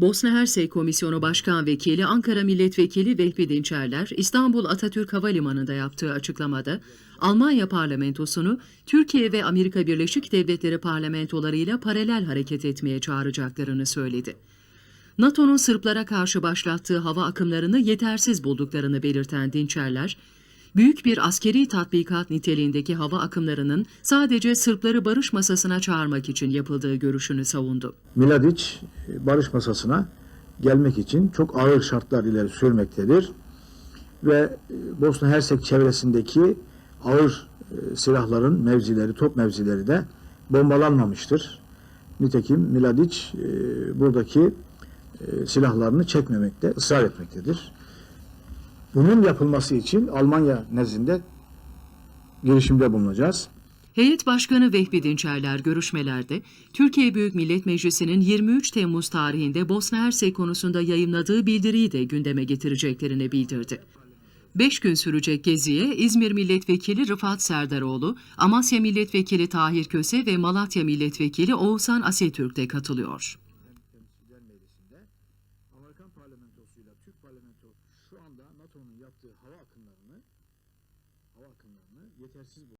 Bosna Hersek Komisyonu Başkan Vekili Ankara Milletvekili Vehbi Dinçerler, İstanbul Atatürk Havalimanı'nda yaptığı açıklamada, Almanya parlamentosunu Türkiye ve Amerika Birleşik Devletleri parlamentolarıyla paralel hareket etmeye çağıracaklarını söyledi. NATO'nun Sırplara karşı başlattığı hava akımlarını yetersiz bulduklarını belirten Dinçerler, büyük bir askeri tatbikat niteliğindeki hava akımlarının sadece Sırpları barış masasına çağırmak için yapıldığı görüşünü savundu. Miladic e, barış masasına gelmek için çok ağır şartlar ileri sürmektedir. Ve e, Bosna Hersek çevresindeki ağır e, silahların mevzileri, top mevzileri de bombalanmamıştır. Nitekim Miladic e, buradaki silahlarını çekmemekte, ısrar etmektedir. Bunun yapılması için Almanya nezdinde girişimde bulunacağız. Heyet Başkanı Vehbi Dinçerler görüşmelerde Türkiye Büyük Millet Meclisi'nin 23 Temmuz tarihinde Bosna Hersek konusunda yayımladığı bildiriyi de gündeme getireceklerini bildirdi. Beş gün sürecek geziye İzmir Milletvekili Rıfat Serdaroğlu, Amasya Milletvekili Tahir Köse ve Malatya Milletvekili Oğuzhan Asetürk de katılıyor. Amerikan parlamentosuyla Türk parlamento şu anda NATO'nun yaptığı hava akımlarını hava akımlarını yetersiz buluyor.